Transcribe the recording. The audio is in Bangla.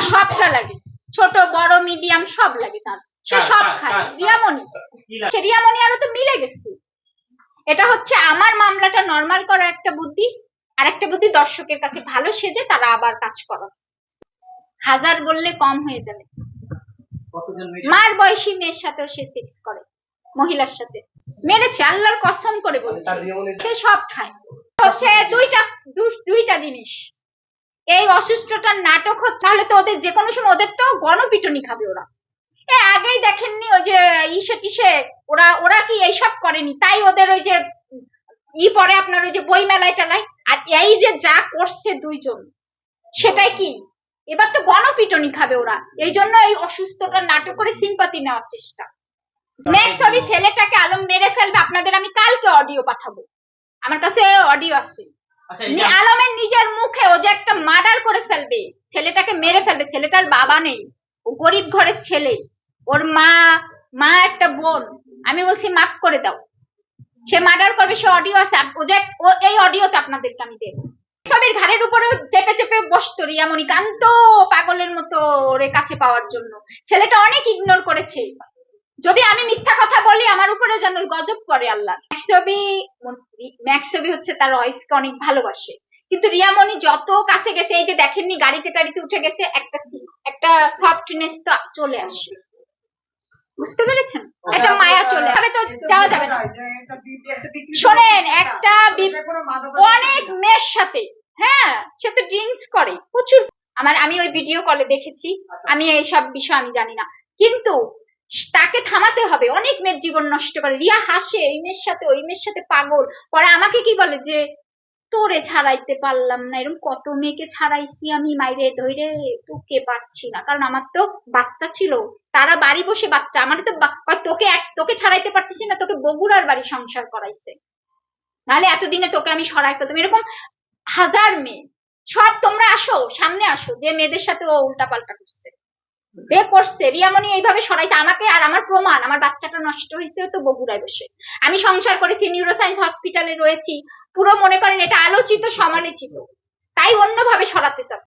তার সবটা লাগে। ছোট বড় মিডিয়াম সব লাগে তার। সে সব খায়। কার, কার? রিয়ামণি। সে রিয়ামণি আরও তো মিলে গেছে। এটা হচ্ছে আমার মামলাটা নর্মাল করার একটা বুদ্ধি আর একটা বুদ্ধি দর্শকের কাছে ভালো সেজে তারা আবার কাজ করো। হাজার বললে কম হয়ে যাবে। মার বয়সী মেয়ের সাথেও সে সেক্স করে মহিলার সাথে। মেরেছে আল্লাহর কসম করে বলছে। সে সব খায়। হচ্ছে দুইটা দুইটা জিনিস। এই অসুস্থটার নাটক হচ্ছে তাহলে তো ওদের যে কোনো সময় ওদের তো গণপিটনি খাবে ওরা। এ আগেই দেখেননি ওই যে ইসে টিসে ওরা ওরা কি এইসব করেনি? তাই ওদের ওই যে ই পরে আপনার ওই যে বই মেলায় টেলায় আর এই যে যা করছে দুইজন সেটাই কি? এবার তো গণপিটনি খাবে ওরা। এই জন্য এই অসুস্থটার নাটক করে সিম্পাতি নেওয়ার চেষ্টা। নেক্সট হবে ছেলেটাকে আলম মেরে ফেলবে আপনাদের আমি কালকে অডিও পাঠাবো। আমার কাছে অডিও আছে। আচ্ছা মুখে ও যে একটা মার্ডার করে ফেলবে, ছেলেটাকে মেরে ফেলবে, ছেলেটার বাবা নেই, ও গরিব ঘরের ছেলে, ওর মা মা একটা বোন, আমি বলছি মাফ করে দাও। সে মার্ডার করবে, সে অডিও আছে ও যে এই অডিওতে আপনাদেরকে আমি দেবো। সবের ঘাড়ের উপরে চেপে চেপে বসতো রিয়ামণি কান্ত পাগলের মতো ওরে কাছে পাওয়ার জন্য। ছেলেটা অনেক ইগনোর করেছে। যদি আমি মিথ্যা কথা বলি, আমার উপরে যেন গজব করে আল্লাহ। ম্যাক্সবি ম্যাক্সবি হচ্ছে তার ওয়াইফকে অনেক ভালোবাসে। কিন্তু রিয়ামণি যত কাছে গেছে এই যে দেখেননি গাড়িতে টাড়িতে উঠে গেছে একটা একটা সফটনেস তো চলে আসে বুঝতে পেরেছেন? একটা মায়া চলে তবে তো যাওয়া যাবে না। শোনেন একটা অনেক মেয়ের সাথে হ্যাঁ সে তো ড্রিঙ্কস করে প্রচুর। আমার আমি ওই ভিডিও কলে দেখেছি আমি এইসব বিষয় আমি জানি না। কিন্তু তাকে থামাতে হবে অনেক মেয়ের জীবন নষ্ট করে। রিয়া হাসে এই মেয়ের সাথে ওই মেয়ের সাথে পাগল। পরে আমাকে কি বলে যে তোরে ছাড়াইতে পারলাম না। এরকম কত মেয়েকে ছাড়াইছি আমি, মাইরে ধরে তোকে পারছি না। কারণ আমার তো বাচ্চা ছিল। তারা বাড়ি বসে বাচ্চা। আমার তো তোকে এক- তোকে ছাড়াইতে পারতেছি না, তোকে বগুড়ার বাড়ি সংসার করাইছে। নাহলে এতদিনে তোকে আমি সরাই ফেলতাম। এরকম হাজার মেয়ে। সব তোমরা আসো, সামনে আসো, যে মেয়েদের সাথে ও উল্টা পাল্টা করছে। যে করছে রিয়ামনি এইভাবে সরাইছে, আমাকে আর আমার প্রমাণ, আমার বাচ্চাটা নষ্ট হয়েছে, তো বগুড়ায় বসে। আমি সংসার করেছি নিউরোসায়েন্স হসপিটালে রয়েছি, পুরো মনে করেন এটা আলোচিত, সমালোচিত। তাই অন্যভাবে সরাতে চাচ্ছে।